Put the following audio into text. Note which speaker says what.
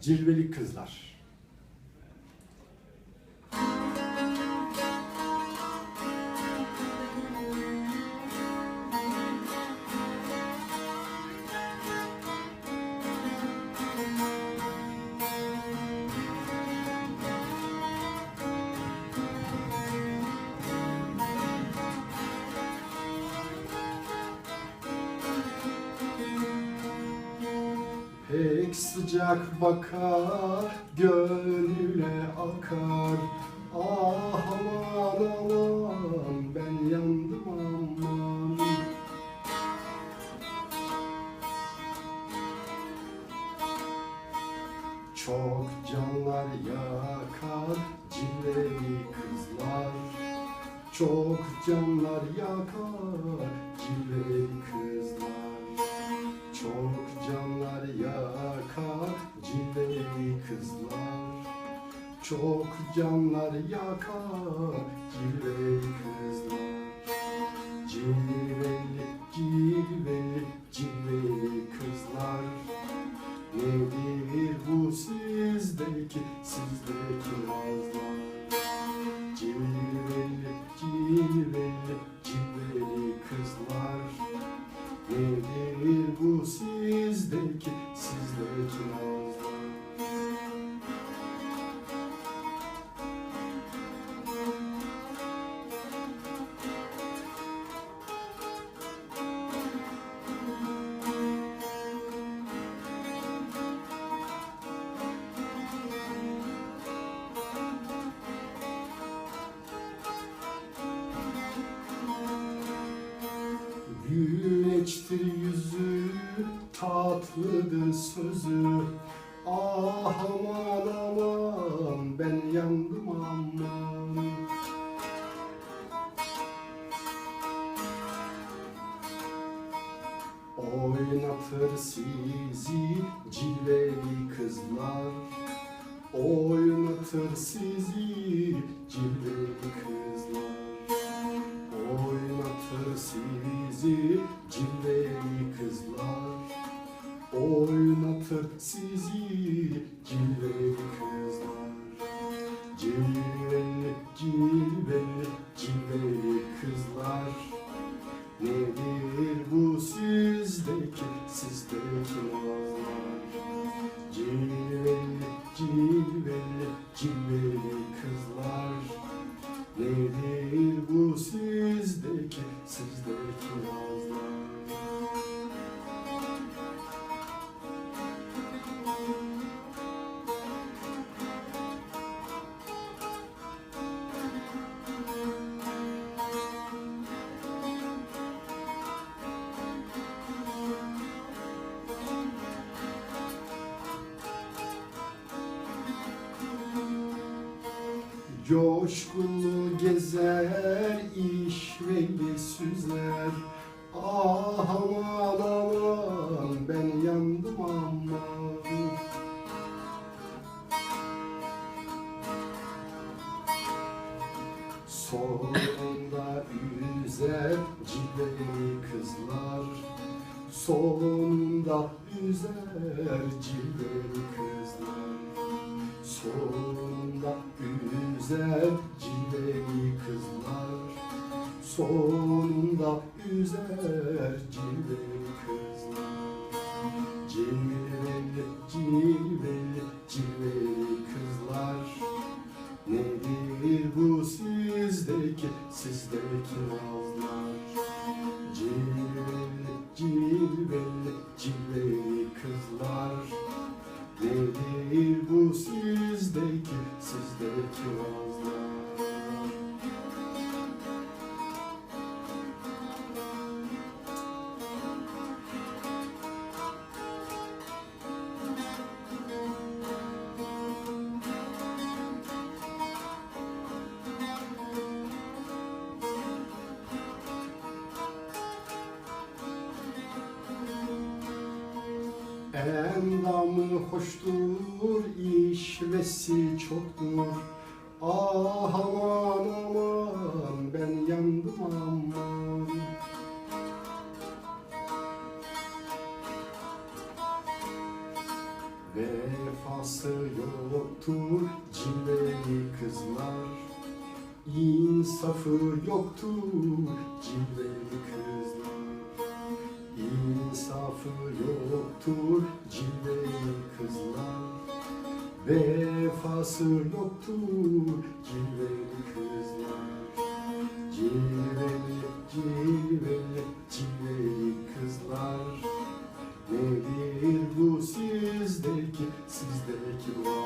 Speaker 1: Cilveli Kızlar. Pek sıcak bakar, gönlüne akar. Ah aman aman, ben yandım aman. Çok canlar yakar, cilveli kızlar. Çok canlar yakar, cilveli kızlar. Çok canlar yakar cilveli kızlar. Çok canlar yakar cilveli kızlar. Cilveli, cilveli, cilveli kızlar. Nedir bu sizdeki, sizdeki nazlar? Cilveli, cilveli, cilveli kızlar. Nedir bu sizdeki, sizdeki nazlar? Güneştir yüzü, tatlıdır sözü. Ah aman aman, ben yandım aman. Oynatır sizi cilveli kızlar Oynatır sizi cilveli kızlar Oynatır sizi sizdeki, sizdeki nazlar Cilveli, cilveli, cilveli kızlar. Nedir bu sizdeki, sizdeki Coşkulu gezer, işveli süzer. Ah aman aman, ben yandım aman Sonunda üzer cilveli kızlar. Sonunda üzer cilveli kızlar. Sonunda üzer cilveli kızlar Sonunda üzer Endamı hoştur, işvesi çoktur. Ah aman aman, ben yandım aman. Vefası yoktur cilveli kızlar. İnsafı yoktur cilveli kızlar. İnsafı yoktur cilveli kızlar vefası yoktur cilveli kızlar Cilveli, cilveli, cilveli kızlar. Nedir bu sizdeki, sizdeki var